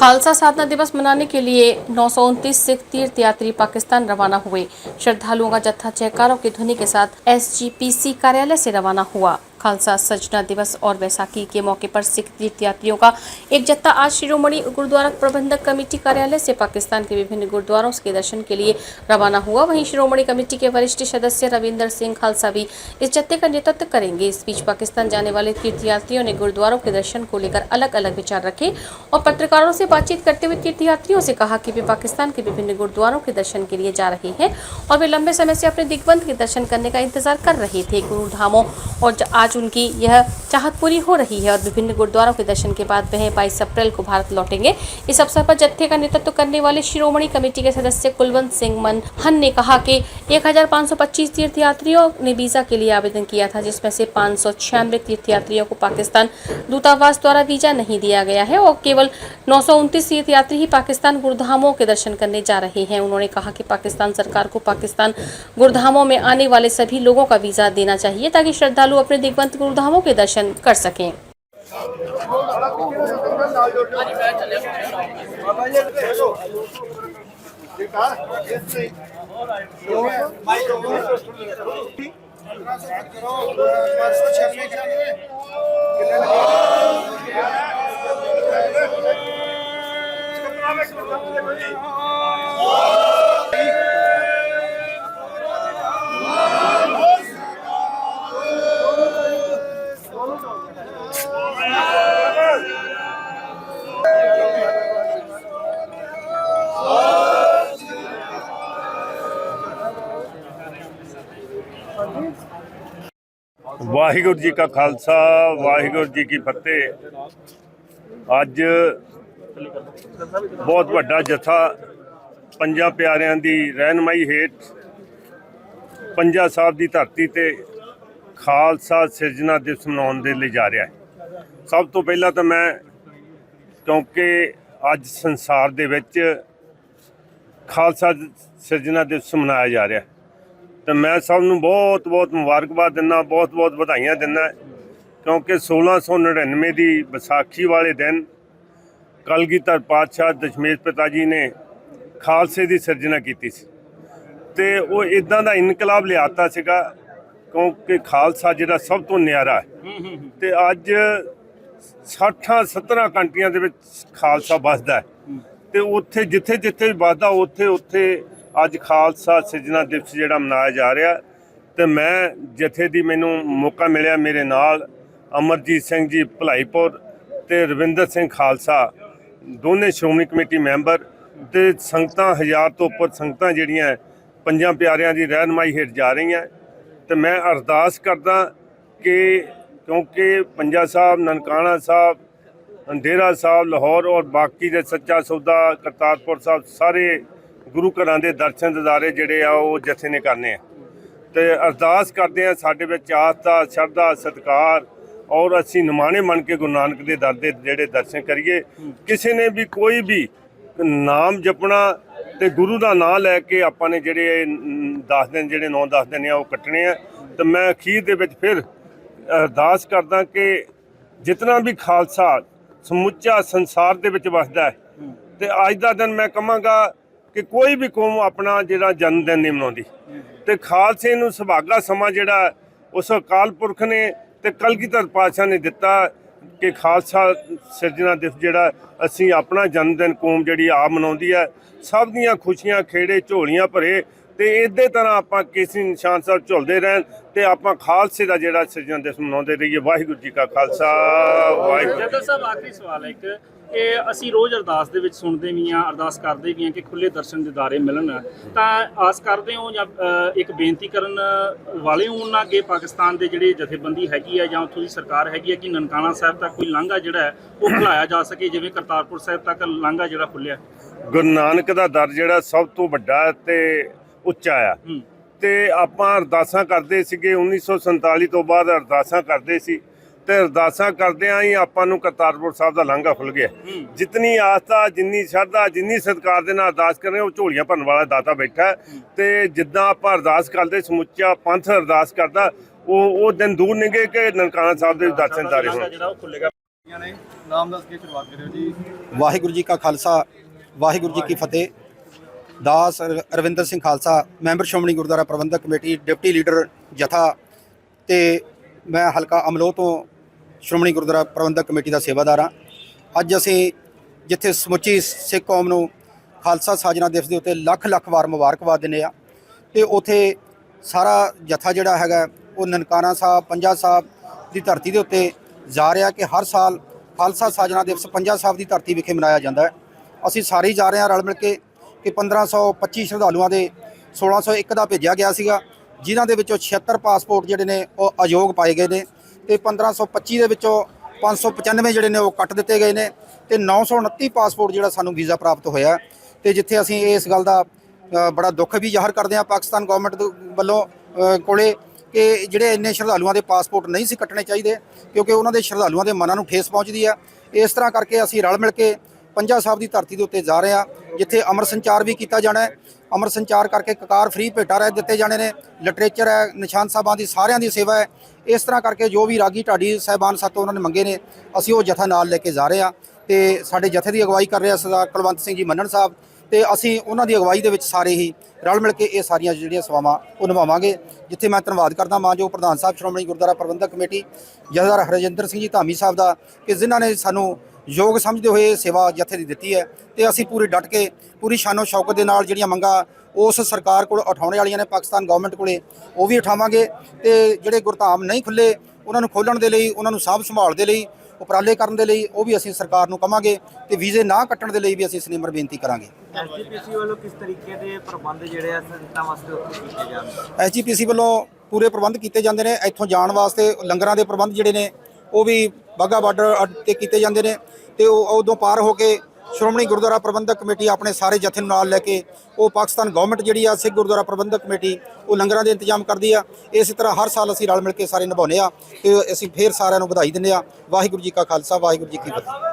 खालसा साधना दिवस मनाने के लिए नौ सिख तीर्थ यात्री पाकिस्तान रवाना हुए श्रद्धालुओं का जत्था जयकारों की ध्वनि के साथ एसजीपीसी कार्यालय से रवाना हुआ खालसा सजना दिवस और बैसाखी के मौके पर सिख तीर्थ यात्रियों का एक जत्था आज शिरोमणि गुरुद्वारा प्रबंधक कमेटी कार्यालय से पाकिस्तान के विभिन्न गुरुद्वारों के दर्शन के लिए रवाना हुआ। वहीं शिरोमणि कमेटी के वरिष्ठ सदस्य रविंदर सिंह खालसा भी इस जत्थे का नेतृत्व करेंगे। इस बीच पाकिस्तान जाने वाले तीर्थ यात्रियों ने गुरुद्वारों के दर्शन को लेकर अलग अलग विचार रखे और पत्रकारों से बातचीत करते हुए तीर्थ यात्रियों से कहा कि वे पाकिस्तान के विभिन्न गुरुद्वारों के दर्शन के लिए जा रहे हैं और वे लंबे समय से अपने दिग्बंध के दर्शन करने का इंतज़ार कर रहे थे। गुरु धामों और ज- आज उनकी यह चाहत पूरी हो रही है और विभिन्न गुरुद्वारों के दर्शन के बाद वह बाईस अप्रैल को भारत लौटेंगे। इस अवसर पर जत्थे का नेतृत्व करने वाले शिरोमणि कमेटी के सदस्य कुलवंत सिंह मनहन ने कहा कि 1525 तीर्थ यात्रियों ने वीज़ा के लिए आवेदन किया था, जिसमें से पाँच तीर्थ यात्रियों को पाकिस्तान दूतावास द्वारा वीज़ा नहीं दिया गया है और केवल नौ तीर्थ यात्री ही पाकिस्तान गुरुधामों के दर्शन करने जा रहे हैं। उन्होंने कहा कि पाकिस्तान सरकार को पाकिस्तान गुरुधामों में आने वाले सभी लोगों का वीज़ा देना चाहिए, ताकि श्रद्धालु अपने दिग्वंत गुरुधामों के दर्शन कर सकें। ਵਾਹਿਗੁਰੂ ਜੀ ਕਾ ਖਾਲਸਾ, ਵਾਹਿਗੁਰੂ ਜੀ ਕੀ ਫਤਿਹ। ਅੱਜ ਬਹੁਤ ਵੱਡਾ ਜਥਾ, ਪੰਜਾਂ ਪਿਆਰਿਆਂ ਦੀ ਰਹਿਨਮਾਈ ਹੇਠ ਪੰਜਾ ਸਾਹਿਬ ਦੀ ਧਰਤੀ ਤੇ ਖਾਲਸਾ ਸਿਰਜਣਾ ਦਿਵਸ ਮਨਾਉਣ ਦੇ ਲਈ ਜਾ ਰਿਹਾ ਹੈ। ਸਭ ਤੋਂ ਪਹਿਲਾਂ ਤਾਂ ਮੈਂ, ਕਿਉਂਕਿ ਅੱਜ ਸੰਸਾਰ ਦੇ ਵਿੱਚ ਖਾਲਸਾ ਸਿਰਜਣਾ ਦਿਵਸ ਮਨਾਇਆ ਜਾ ਰਿਹਾ ਹੈ। ਤੇ ਮੈਂ ਸਭ ਨੂੰ ਬਹੁਤ ਬਹੁਤ ਮੁਬਾਰਕਬਾਦ ਦਿੰਦਾ ਬਹੁਤ ਬਹੁਤ ਵਧਾਈਆਂ ਦਿੰਦਾ। ਕਿਉਂਕਿ 1699 ਦੀ ਵਿਸਾਖੀ ਵਾਲੇ ਦਿਨ ਕਲਗੀਧਰ ਪਾਤਸ਼ਾਹ ਦਸ਼ਮੇਸ਼ ਪਿਤਾ ਜੀ ਨੇ ਖਾਲਸੇ ਦੀ ਸਿਰਜਣਾ ਕੀਤੀ ਸੀ। ਤੇ ਉਹ ਇਦਾਂ ਦਾ ਇਨਕਲਾਬ ਲਿਆਤਾ ਸੀਗਾ ਕਿਉਂਕਿ ਖਾਲਸਾ ਜਿਹੜਾ ਸਭ ਤੋਂ ਨਿਆਰਾ ਹੈ। ਤੇ ਅੱਜ 60 17 ਕੰਟਰੀਆਂ ਦੇ ਵਿੱਚ ਖਾਲਸਾ ਵੱਸਦਾ ਹੈ। ਤੇ ਉੱਥੇ ਜਿੱਥੇ ਜਿੱਥੇ ਵੱਸਦਾ ਉੱਥੇ ਉੱਥੇ ਅੱਜ ਖਾਲਸਾ ਸਿਰਜਣਾ ਦਿਵਸ ਜਿਹੜਾ ਮਨਾਇਆ ਜਾ ਰਿਹਾ ਤੇ ਮੈਂ ਜਥੇ ਦੀ ਮੈਨੂੰ ਮੌਕਾ ਮਿਲਿਆ ਮੇਰੇ ਨਾਲ ਅਮਰਜੀਤ ਸਿੰਘ ਜੀ ਭਲਾਈਪੁਰ ਤੇ ਰਵਿੰਦਰ ਸਿੰਘ ਖਾਲਸਾ, ਦੋਨੇ ਸ਼੍ਰੋਮਣੀ ਕਮੇਟੀ ਮੈਂਬਰ ਤੇ ਸੰਗਤਾਂ, ਹਜ਼ਾਰ ਤੋਂ ਉੱਪਰ ਸੰਗਤਾਂ ਜਿਹੜੀਆਂ ਪੰਜਾਂ ਪਿਆਰਿਆਂ ਦੀ ਰਹਿਨਮਾਈ ਹੇਠ ਜਾ ਰਹੀਆਂ। ਤੇ ਮੈਂ ਅਰਦਾਸ ਕਰਦਾ ਕਿ ਕਿਉਂਕਿ ਪੰਜਾ ਸਾਹਿਬ, ਨਨਕਾਣਾ ਸਾਹਿਬ ਅੰਧੇਰਾ ਸਾਹਿਬ, ਲਾਹੌਰ ਔਰ ਬਾਕੀ ਦੇ ਸੱਚਾ ਸੌਦਾ ਕਰਤਾਰਪੁਰ ਸਾਹਿਬ ਸਾਰੇ ਗੁਰੂ ਘਰਾਂ ਦੇ ਦਰਸ਼ਨ ਦਿਦਾਰੇ ਜਿਹੜੇ ਆ ਉਹ ਜਥੇ ਨੇ ਕਰਨੇ ਆ। ਤੇ ਅਰਦਾਸ ਕਰਦੇ ਆ ਸਾਡੇ ਵਿੱਚ ਆਸਥਾ, ਸ਼ਰਧਾ, ਸਤਕਾਰ ਔਰ ਅਸੀਂ ਨਿਮਾਣੇ ਮੰਨ ਕੇ ਗੁਰੂ ਨਾਨਕ ਦੇ ਦਰ ਦੇ ਜਿਹੜੇ ਦਰਸ਼ਨ ਕਰੀਏ। ਕਿਸੇ ਨੇ ਵੀ ਕੋਈ ਵੀ ਨਾਮ ਜਪਣਾ ਤੇ ਗੁਰੂ ਦਾ ਨਾਮ ਲੈ ਕੇ ਆਪਾਂ ਨੇ ਜਿਹੜੇ 10 ਦਿਨ ਜਿਹੜੇ 9-10 ਦਿਨ ਆ ਉਹ ਕੱਟਣੇ ਆ। ਤੇ ਮੈਂ ਅਖੀਰ ਦੇ ਵਿੱਚ ਫਿਰ ਅਰਦਾਸ ਕਰਦਾ ਕਿ ਜਿਤਨਾ ਵੀ ਖਾਲਸਾ ਸਮੁੱਚਾ ਸੰਸਾਰ ਦੇ ਵਿੱਚ ਵਸਦਾ ਹੈ, ਤੇ ਅੱਜ ਦਾ ਦਿਨ ਮੈਂ ਕਹਾਂਗਾ ਕਿ ਕੋਈ ਵੀ ਕੌਮ ਆਪਣਾ ਜਿਹੜਾ ਜਨਮ ਦਿਨ ਨਹੀਂ ਮਨਾਉਂਦੀ। ਤੇ ਖਾਲਸੇ ਨੂੰ ਸੁਭਾਗਾ ਸਮਾਂ ਜਿਹੜਾ, ਉਸ ਅਕਾਲ ਪੁਰਖ ਨੇ ਤੇ ਕਲਗੀਧਰ ਪਾਤਸ਼ਾਹ ਨੇ ਦਿੱਤਾ ਕਿ ਖਾਲਸਾ ਸਿਰਜਣਾ ਦਿਵਸ ਜਿਹੜਾ, ਅਸੀਂ ਆਪਣਾ ਜਨਮ ਦਿਨ ਕੌਮ ਜਿਹੜੀ ਆਪ ਮਨਾਉਂਦੀ ਹੈ। ਸਭ ਦੀਆਂ ਖੁਸ਼ੀਆਂ, ਖੇੜੇ, ਝੋਲੀਆਂ ਭਰੇ ਤੇ ਇਸੇ ਤਰ੍ਹਾਂ ਆਪਾਂ ਕੇਸਰੀ ਨਿਸ਼ਾਨ ਸਾਹਿਬ ਝੁਲਦੇ ਰਹਿਣ ਤੇ ਆਪਾਂ ਖਾਲਸੇ ਦਾ ਜਿਹੜਾ ਸਿਰਜਣਾ ਦਿਵਸ ਮਨਾਉਂਦੇ ਰਹੀਏ। ਵਾਹਿਗੁਰੂ ਜੀ ਕਾ ਖਾਲਸਾ, ਵਾਹਿਗੁਰੂ ਜੀ ਸਾਹਿਬ, ਆਖਰੀ ਸਵਾਲ ਹੈ ਇੱਕ। ਇਹ ਅਸੀਂ ਰੋਜ਼ ਅਰਦਾਸ ਦੇ ਵਿੱਚ ਸੁਣਦੇ ਵੀ ਆ ਅਰਦਾਸ ਕਰਦੇ ਵੀ ਆ ਕਿ ਖੁੱਲੇ ਦਰਸ਼ਨ ਦਿਦਾਰੇ ਮਿਲਣ। ਤਾਂ ਆਸ ਕਰਦੇ ਹੋ ਜਾਂ ਇੱਕ ਬੇਨਤੀ ਕਰਨ ਵਾਲੇ ਉਹਨਾਂ ਅੱਗੇ ਪਾਕਿਸਤਾਨ ਦੇ ਜਿਹੜੇ ਜਥੇਬੰਦੀ ਹੈਗੀ ਹੈ ਜਾਂ ਉੱਥੋਂ ਦੀ ਸਰਕਾਰ ਹੈਗੀ ਹੈ ਕਿ ਨਨਕਾਣਾ ਸਾਹਿਬ ਤੱਕ ਕੋਈ ਲਾਂਘਾ ਜਿਹੜਾ ਉਹ ਖੁਲਾਇਆ ਜਾ ਸਕੇ ਜਿਵੇਂ ਕਰਤਾਰਪੁਰ ਸਾਹਿਬ ਤੱਕ ਲਾਂਘਾ ਜਿਹੜਾ ਖੁੱਲਿਆ ਗੁਰੂ ਨਾਨਕ ਦਾ ਦਰ ਜਿਹੜਾ ਸਭ ਤੋਂ ਵੱਡਾ ਤੇ ਉੱਚਾ ਆ। ਤੇ ਆਪਾਂ ਅਰਦਾਸਾਂ ਕਰਦੇ ਸੀਗੇ 1947 ਤੋਂ ਬਾਅਦ ਅਰਦਾਸਾਂ ਕਰਦੇ ਸੀ। ਤੇ ਅਰਦਾਸਾਂ ਕਰਦਿਆਂ ਹੀ ਆਪਾਂ ਨੂੰ ਕਰਤਾਰਪੁਰ ਸਾਹਿਬ ਦਾ ਲਾਂਘਾ ਖੁੱਲ ਗਿਆ। ਜਿਤਨੀ ਆਸਥਾ ਜਿੰਨੀ ਸ਼ਰਧਾ ਜਿੰਨੀ ਸਤਿਕਾਰ ਦੇ ਨਾਲ ਅਰਦਾਸ ਕਰਨੇ ਉਹ ਝੋਲੀਆਂ ਭਰਨ ਵਾਲਾ ਦਾਤਾ ਬੈਠਾ। ਤੇ ਜਿੱਦਾਂ ਆਪਾਂ ਅਰਦਾਸ ਕਰਦੇ ਸਮੁੱਚਾ ਪੰਥ ਅਰਦਾਸ ਕਰਦਾ ਉਹ ਉਹ ਦਿਨ ਦੂਰ ਨਿਗੇ ਕਿ ਨਨਕਾਣਾ ਸਾਹਿਬ ਦੇ ਦਰਸ਼ਨ ਦਾਰੇ ਹੋਣ। ਜਿਹੜਾ ਉਹ ਖੁੱਲੇਗਾ ਨੇ ਨਾਮ ਦੱਸ ਕੇ ਸ਼ੁਰੂਆਤ ਕਰਿਓ ਜੀ। ਵਾਹਿਗੁਰੂ ਜੀ ਕਾ ਖਾਲਸਾ ਵਾਹਿਗੁਰੂ ਜੀ ਕੀ ਫਤਿਹ। ਦਾਸ ਰ- Ravinder Singh Khalsa member Shiromani Gurdwara Parbandhak Committee deputy leader ਜਥਾ। ਤੇ ਮੈਂ ਹਲਕਾ ਅਮਲੋ ਤੋਂ ਸ਼੍ਰੋਮਣੀ ਗੁਰਦੁਆਰਾ ਪ੍ਰਬੰਧਕ ਕਮੇਟੀ ਦਾ ਸੇਵਾਦਾਰ ਹਾਂ। ਅੱਜ ਅਸੀਂ ਜਿੱਥੇ ਸਮੁੱਚੀ ਸਿੱਖ ਕੌਮ ਨੂੰ ਖਾਲਸਾ ਸਾਜਨਾ ਦਿਵਸ ਦੇ ਉੱਤੇ ਲੱਖ ਲੱਖ ਵਾਰ ਮੁਬਾਰਕਬਾਦ ਦਿੰਦੇ ਆ ਤੇ ਉਥੇ ਸਾਰਾ ਜਥਾ ਜਿਹੜਾ ਹੈਗਾ, ਉਹ ਨਨਕਾਣਾ ਸਾਹਿਬ, ਪੰਜਾ ਸਾਹਿਬ ਦੀ ਧਰਤੀ ਦੇ ਉੱਤੇ ਜਾ ਰਿਹਾ ਕਿ ਹਰ ਸਾਲ ਖਾਲਸਾ ਸਾਜਨਾ ਦਿਵਸ ਪੰਜਾ ਸਾਹਿਬ ਦੀ ਧਰਤੀ ਵਿਖੇ ਮਨਾਇਆ ਜਾਂਦਾ ਹੈ। ਅਸੀਂ ਸਾਰੇ ਜਾ ਰਹੇ ਹਾਂ ਰਲ ਮਿਲ ਕੇ ਕਿ 1525 ਸ਼ਰਧਾਲੂਆਂ ਦੇ 1601 ਦਾ ਭੇਜਿਆ ਗਿਆ ਸੀਗਾ, ਜਿਨ੍ਹਾਂ ਦੇ ਵਿੱਚੋਂ 76 ਪਾਸਪੋਰਟ ਜਿਹੜੇ ਨੇ, ਉਹ ਅਯੋਗ ਪਾਏ ਗਏ ਨੇ। ਤੇ 1525 ਦੇ ਵਿੱਚੋਂ 595 ਜਿਹੜੇ ਨੇ ਉਹ ਕੱਟ ਦਿੱਤੇ ਗਏ ਨੇ ਤੇ 929 ਪਾਸਪੋਰਟ ਜਿਹੜਾ ਸਾਨੂੰ ਵੀਜ਼ਾ ਪ੍ਰਾਪਤ ਹੋਇਆ ਤੇ ਜਿੱਥੇ ਅਸੀਂ ਇਸ ਗੱਲ ਦਾ ਬੜਾ ਦੁੱਖ ਵੀ ਜ਼ਾਹਰ ਕਰਦੇ ਹਾਂ ਪਾਕਿਸਤਾਨ ਗਵਰਨਮੈਂਟ ਵੱਲੋਂ ਕੋਲੇ ਕਿ ਜਿਹੜੇ ਇੰਨੇ ਸ਼ਰਧਾਲੂਆਂ ਦੇ ਪਾਸਪੋਰਟ ਨਹੀਂ ਸੀ ਕੱਟਣੇ ਚਾਹੀਦੇ ਕਿਉਂਕਿ ਉਹਨਾਂ ਦੇ ਸ਼ਰਧਾਲੂਆਂ ਦੇ ਮਨਾਂ ਨੂੰ ਠੇਸ ਪਹੁੰਚਦੀ ਆ ਇਸ ਤਰ੍ਹਾਂ ਕਰਕੇ ਅਸੀਂ ਰਲ ਮਿਲ ਕੇ ਪੰਜਾ ਸਾਹਿਬ ਦੀ ਧਰਤੀ ਦੇ ਉੱਤੇ ਜਾ ਰਹੇ ਹਾਂ, ਜਿੱਥੇ ਅਮਰ ਸੰਚਾਰ ਵੀ ਕੀਤਾ ਜਾਣਾ ਹੈ। ਅਮਰ ਸੰਚਾਰ ਕਰਕੇ ਕਕਾਰ ਫ੍ਰੀ ਭੇਟਾ ਰਹਿ ਦਿੱਤੇ ਜਾਣੇ ਨੇ। ਲਿਟਰੇਚਰ ਹੈ, ਨਿਸ਼ਾਨ ਸਾਹਿਬਾਂ ਦੀ ਸਾਰਿਆਂ ਦੀ ਸੇਵਾ ਹੈ। ਇਸ ਤਰ੍ਹਾਂ ਕਰਕੇ ਜੋ ਵੀ ਰਾਗੀ ਢਾਡੀ ਸਾਹਿਬਾਨ ਸਾਤੋਂ ਉਹਨਾਂ ਨੇ ਮੰਗੇ ਨੇ, ਅਸੀਂ ਉਹ ਜਥਾ ਨਾਲ ਲੈ ਕੇ ਜਾ ਰਹੇ ਹਾਂ। ਤੇ ਸਾਡੇ ਜਥੇ ਦੀ ਅਗਵਾਈ ਕਰ ਰਿਹਾ ਸਰਦਾਰ ਕੁਲਵੰਤ ਸਿੰਘ ਜੀ ਮੰਨਣ ਸਾਹਿਬ ਤੇ ਅਸੀਂ ਉਹਨਾਂ ਦੀ ਅਗਵਾਈ ਦੇ ਵਿੱਚ ਸਾਰੇ ਹੀ ਰਲ ਮਿਲ ਕੇ ਇਹ ਸਾਰੀਆਂ ਜਿਹੜੀਆਂ ਸੇਵਾਵਾਂ ਉਹ ਨਿਭਾਵਾਂਗੇ, ਜਿੱਥੇ ਮੈਂ ਧੰਨਵਾਦ ਕਰਦਾ ਮਾਨਯੋਗ ਪ੍ਰਧਾਨ ਸਾਹਿਬ ਸ਼੍ਰੋਮਣੀ ਗੁਰਦੁਆਰਾ ਪ੍ਰਬੰਧਕ ਕਮੇਟੀ, ਜਥੇਦਾਰ ਹਰਜਿੰਦਰ ਸਿੰਘ ਜੀ ਧਾਮੀ ਸਾਹਿਬ ਦਾ, ਕਿ ਜਿਨ੍ਹਾਂ ਨੇ ਸਾਨੂੰ ਯੋਗ ਸਮਝਦੇ ਹੋਏ ਸੇਵਾ ਜਥੇ ਦੀ ਦਿੱਤੀ ਹੈ ਤੇ ਅਸੀਂ ਪੂਰੀ ਡਟ ਕੇ ਪੂਰੀ ਸ਼ਾਨੋ ਸ਼ੌਕਤ ਦੇ ਨਾਲ ਜਿਹੜੀਆਂ ਮੰਗਾਂ ਉਸ ਸਰਕਾਰ ਕੋਲ ਉਠਾਉਣੇ ਵਾਲੀਆਂ ਨੇ ਪਾਕਿਸਤਾਨ ਗਵਰਨਮੈਂਟ ਕੋਲੇ ਉਹ ਵੀ ਉਠਾਵਾਂਗੇ ਤੇ ਜਿਹੜੇ ਗੁਰਧਾਮ ਨਹੀਂ ਖੁੱਲੇ ਉਹਨਾਂ ਨੂੰ ਖੋਲਣ ਦੇ ਲਈ ਉਹਨਾਂ ਨੂੰ ਸਾਂਭ ਸੰਭਾਲ ਦੇ ਲਈ ਉਪਰਾਲੇ ਕਰਨ ਦੇ ਲਈ ਉਹ ਵੀ ਅਸੀਂ ਸਰਕਾਰ ਨੂੰ ਕਵਾਂਗੇ ਤੇ ਵੀਜ਼ੇ ਨਾ ਕੱਟਣ ਦੇ ਲਈ ਵੀ ਅਸੀਂ ਸਨੇਮਰ ਬੇਨਤੀ ਕਰਾਂਗੇ। ਐਸਜੀਪੀਸੀ ਵੱਲੋਂ ਕਿਸ ਤਰੀਕੇ ਦੇ ਪ੍ਰਬੰਧ ਜਿਹੜੇ ਆ ਸੰਗਤਾਂ ਵਾਸਤੇ ਉੱਥੇ ਕੀਤੇ ਜਾਂਦੇ ਐਸਜੀਪੀਸੀ ਵੱਲੋਂ ਪੂਰੇ ਪ੍ਰਬੰਧ ਕੀਤੇ ਜਾਂਦੇ ਨੇ ਇੱਥੋਂ ਜਾਣ ਵਾਸਤੇ ਲੰਗਰਾਂ ਦੇ ਪ੍ਰਬੰਧ ਜਿਹੜੇ ਨੇ ਉਹ ਵੀ ਬਾਗਾ ਬਾਰਡਰ ਤੇ ਕੀਤੇ ਜਾਂਦੇ ਨੇ ਤੇ ਉਹ ਉਦੋਂ ਪਾਰ ਹੋ ਕੇ ਸ਼੍ਰੋਮਣੀ ਗੁਰਦੁਆਰਾ ਪ੍ਰਬੰਧਕ ਕਮੇਟੀ ਆਪਣੇ ਸਾਰੇ ਜਥੇ ਨੂੰ ਨਾਲ ਲੈ ਕੇ ਉਹ ਪਾਕਿਸਤਾਨ ਗਵਰਨਮੈਂਟ ਜਿਹੜੀ ਆ, ਸਿੱਖ ਗੁਰਦੁਆਰਾ ਪ੍ਰਬੰਧਕ ਕਮੇਟੀ, ਉਹ ਲੰਗਰਾਂ ਦੇ ਇੰਤਜ਼ਾਮ ਕਰਦੀ ਆ। ਇਸੇ ਤਰ੍ਹਾਂ ਹਰ ਸਾਲ ਅਸੀਂ ਰਲ ਮਿਲ ਕੇ ਸਾਰੇ ਨਿਭਾਉਂਦੇ ਆ ਤੇ ਅਸੀਂ ਫੇਰ ਸਾਰਿਆਂ ਨੂੰ ਵਧਾਈ ਦਿੰਦੇ ਆ। ਵਾਹਿਗੁਰੂ ਜੀ ਕਾ ਖਾਲਸਾ, ਵਾਹਿਗੁਰੂ ਜੀ ਕੀ ਫਤਿਹ।